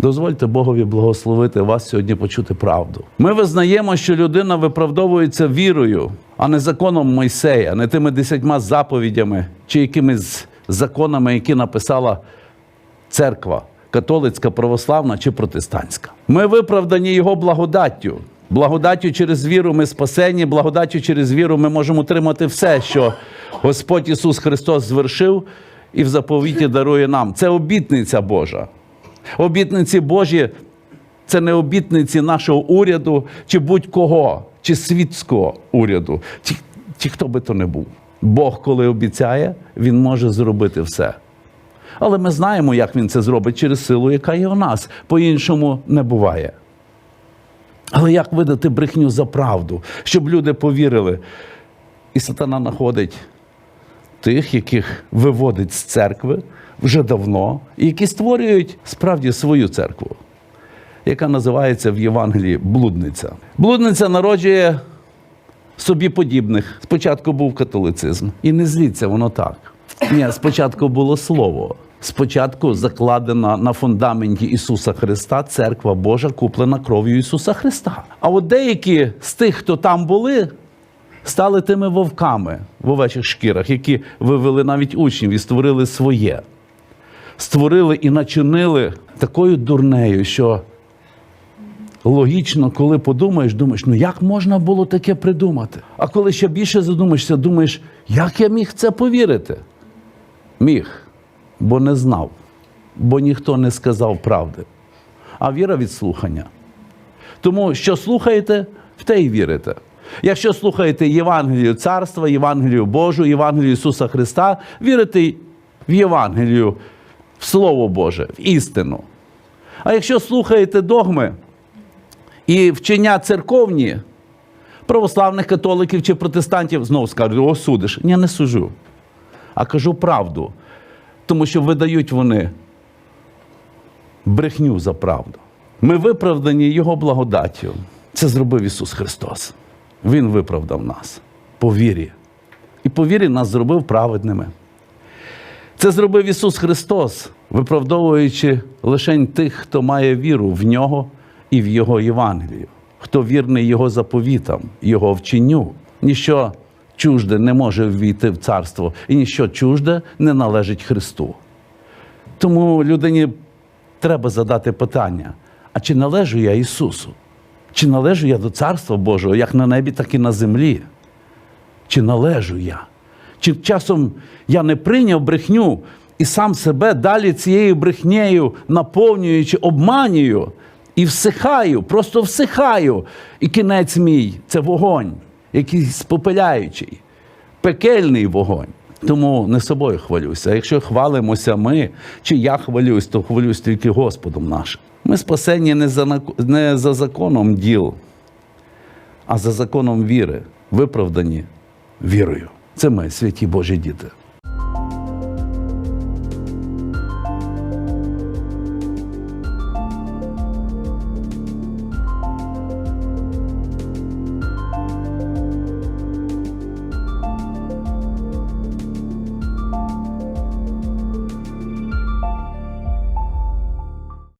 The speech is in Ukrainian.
Дозвольте Богові благословити вас сьогодні почути правду. Ми визнаємо, що людина виправдовується вірою, а не законом Мойсея, не тими десятьма заповідями чи якимись законами, які написала церква католицька, православна чи протестантська. Ми виправдані Його благодаттю. Благодаттю через віру ми спасені, благодаттю через віру ми можемо отримати все, що Господь Ісус Христос звершив і в заповіті дарує нам. Це обітниця Божа. Обітниці Божі це не обітниці нашого уряду чи будь-кого, чи світського уряду, чи, чи хто би то не був. Бог, коли обіцяє, Він може зробити все. Але ми знаємо, як він це зробить через силу, яка є в нас. По-іншому не буває. Але як видати брехню за правду, щоб люди повірили? І сатана знаходить тих, яких виводить з церкви вже давно, і які створюють справді свою церкву, яка називається в Євангелії блудниця. Блудниця народжує собі подібних. Спочатку був католицизм. І не зліться, воно так. Ні, спочатку було слово. Спочатку закладена на фундаменті Ісуса Христа церква Божа, куплена кров'ю Ісуса Христа. А от деякі з тих, хто там були, стали тими вовками в овечих шкірах, які вивели навіть учнів і створили своє. Створили і начинили такою дурнею, що логічно, коли подумаєш, думаєш, ну як можна було таке придумати? А коли ще більше задумаєшся, думаєш, як я міг це повірити? Міг, бо не знав, бо ніхто не сказав правди. А віра від слухання. Тому що слухаєте, в те й вірите. Якщо слухаєте Євангелію Царства, Євангелію Божу, Євангелію Ісуса Христа, вірите в Євангелію, в Слово Боже, в істину. А якщо слухаєте догми і вчення церковні, православних католиків чи протестантів, знову скажуть, о, судиш. Ні, не сужу, а кажу правду. Тому що видають вони брехню за правду. Ми виправдані Його благодаттю. Це зробив Ісус Христос. Він виправдав нас по вірі. І по вірі нас зробив праведними. Це зробив Ісус Христос, виправдовуючи лише тих, хто має віру в нього і в Його Євангелію, хто вірний Його заповітам, Його вченню. Ніщо чужде не може ввійти в царство, і ніщо чужде не належить Христу. Тому людині треба задати питання: а чи належу я Ісусу? Чи належу я до Царства Божого, як на небі, так і на землі? Чи належу я? Чи часом я не прийняв брехню і сам себе далі цією брехнею наповнюючи, обманюю і всихаю, просто всихаю. І кінець мій це вогонь, якийсь спопиляючий, пекельний вогонь. Тому не собою хвалюся. А якщо хвалимося ми, чи я хвалюсь, то хвалюсь тільки Господом нашим. Ми спасені не за, не за законом діл, а за законом віри, виправдані вірою. Це ми, святі Божі діти.